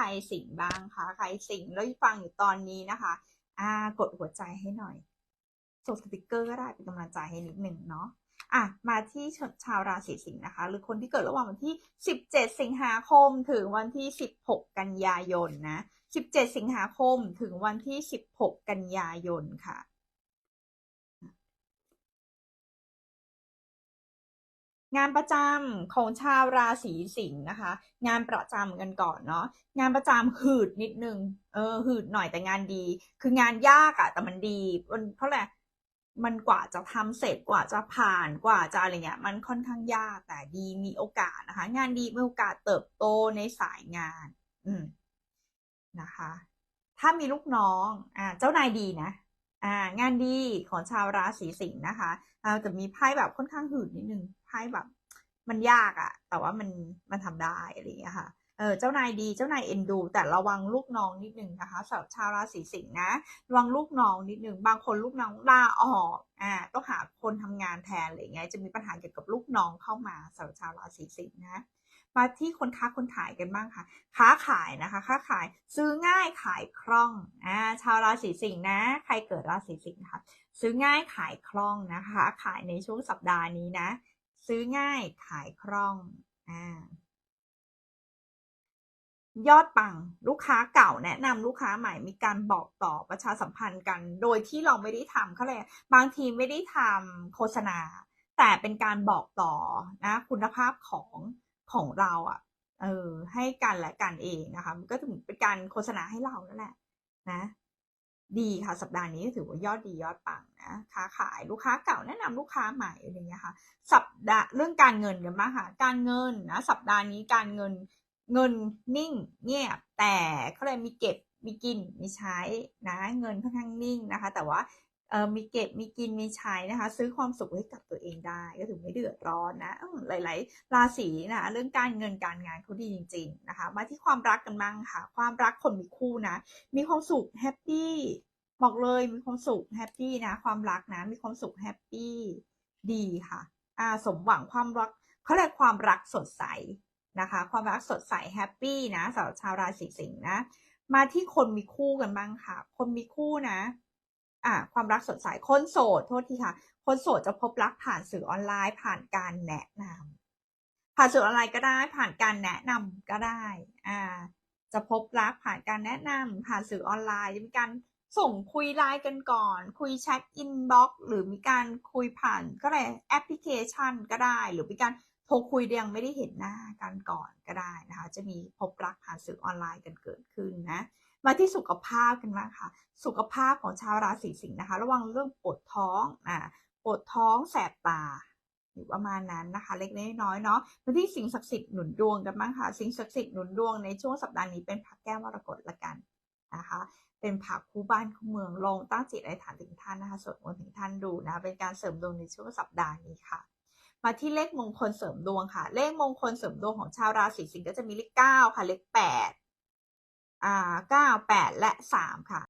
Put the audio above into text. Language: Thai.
รสิงบ้างคะใครสิงแล้วฟังอยู่ตอนนี้นะคะ อ่ากดหัวใจให้หน่อยส่งสติกเกอร์ก็ได้เป็นกำลังใจให้นิดหนึ่งเนาะอะมาที่ชาวราศีสิงห์นะคะ หรือคนที่เกิดระหว่างวันที่ 17 สิงหาคมถึงวันที่ 16 กันยายนนะ 17 สิงหาคมถึงวันที่ 16 กันยายนค่ะ งานประจำของชาวราศีสิงห์นะคะ งานประจำกันก่อนเนาะงานประจำหืดนิดนึงเออหืดหน่อยแต่งานดี คืองานยากอะแต่มันดีมันเพราะอะไรมันกว่าจะทำเสร็จกว่าจะผ่านกว่าจะอะไรเงี้ยมันค่อนข้างยากแต่ดีมีโอกาสนะคะ งานดีมีโอกาสเติบโตในสายงาน อืมนะคะ ถ้ามีลูกน้อง อ่า เจ้านายดีนะ อ่างานดีของชาวราศีสิงห์นะคะอ่าแต่มีไพ่แบบค่อนข้างหืดนิดนึงไพ่แบบ มันยากอะแต่ว่ามันมันทำได้อะไรอย่างเงี้ยค่ะเออเจ้านายดีเจ้านายเอ็นดู แต่ระวังลูกน้องนิดนึงนะคะสำหรับชาวราศีสิงห์นะระวังลูกน้องนิดนึงบางคนลูกน้องลาออกอ่าต้องหาคนทำงานแทนอะไรเงี้ยจะมีปัญหาเกี่ยวกับลูกน้องเข้ามาสำหรับชาวราศีสิงห์นะ มาที่คนค้าคนขายกันบ้างค่ะ ค้าขายนะคะ ค้าขายซื้อง่ายขายคล่องอ่าชาวราศีสิงห์นะ ใครเกิดราศีสิงห์นะคะซื้อง่ายขายคล่องนะคะ ขายในช่วงสัปดาห์นี้นะ ซื้อง่ายขายคล่องอ่ายอดปังลูกค้าเก่าแนะนำลูกค้าใหม่มีการบอกต่อประชาสัมพันธ์กัน โดยที่เราไม่ได้ทำเขาเลยบางทีไม่ได้ทำโฆษณา แต่เป็นการบอกต่อนะคุณภาพของ ของเราอะ่ะ เออ ให้กันและกันเองนะคะ มันก็ถึงเป็นการโฆษณาให้เรานั่นแหละ นะ ดีค่ะ สัปดาห์นี้ถือว่ายอดดียอดปังนะค้าขายลูกค้าเก่าแนะนำลูกค้าใหม่อะไรเงี้ยค่ะ สัปดาห์เรื่องการเงินกันบ้างค่ะ การเงินนะสัปดาห์นี้การเงินเงินนิ่งเงียบแต่เขาเลยมีเก็บมีกินมีใช้นะเงินค่อนข้างนิ่งนะคะ แต่ว่า มีเก็บมีกินมีใช้นะคะ ซื้อความสุขให้กับตัวเองได้ ก็ถือไม่เดือดร้อนนะหลาย ๆ ราศีนะเรื่องการเงินการงานเขาดีจริง ๆนะคะ มาที่ความรักกันบ้างค่ะ ความรักคนมีคู่นะ มีความสุขแฮปปี้บอกเลยมีความสุขแฮปปี้นะ ความรักนะ มีความสุขแฮปปี้ดีค่ะอ่าสมหวังความรักเขาเรียกความรักสดใสนะคะ ความรักสดใสแฮปปี้นะสำหรับชาวราศีสิงห์นะ มาที่คนมีคู่กันบ้างค่ะ คนมีคู่นะ อ่าความรักสดใสคนโสดโทษทีค่ะ คนโสดจะพบรักผ่านสื่อออนไลน์ ผ่านการแนะนำผ่านสื่อออนไลน์ก็ได้ ผ่านการแนะนำก็ได้อ่าจะพบรักผ่านการแนะนำผ่านสื่อออนไลน์จะมีการส่งคุยไลน์กันก่อน คุยแชทอินบ็อกซ์หรือมีการคุยผ่านก็เลยแอปพลิเคชันก็ได้ หรือมีการ โทรคุยยังไม่ได้เห็นหน้ากันก่อนก็ได้นะคะ จะมีพบรักผ่านสื่อออนไลน์กันเกิดขึ้นนะ มาที่สุขภาพกันบ้างค่ะ สุขภาพของชาวราศีสิงห์นะคะ ระวังเรื่องปวดท้องอ่าปวดท้องแสบตาอยู่ประมาณนั้นนะคะ เล็กน้อยเนาะมาที่สิ่งศักดิ์สิทธิ์หนุนดวงกันบ้างค่ะ สิ่งศักดิ์สิทธิ์หนุนดวงในช่วงสัปดาห์นี้เป็นพระแก้วมรกตละกันนะคะ เป็นผักคู่บ้านคู่เมืองลงตั้งจิตอธิษฐานถึงท่านนะคะสวดมนต์ถึงท่านดูนะ เป็นการเสริมดวงในช่วงสัปดาห์นี้ค่ะ มาที่เลขมงคลเสริมดวงค่ะ เลขมงคลเสริมดวงของชาวราศีสิงห์ก็จะมีเลขเก้าค่ะ เลขแปดอ่าเก้าแปดและสามค่ะ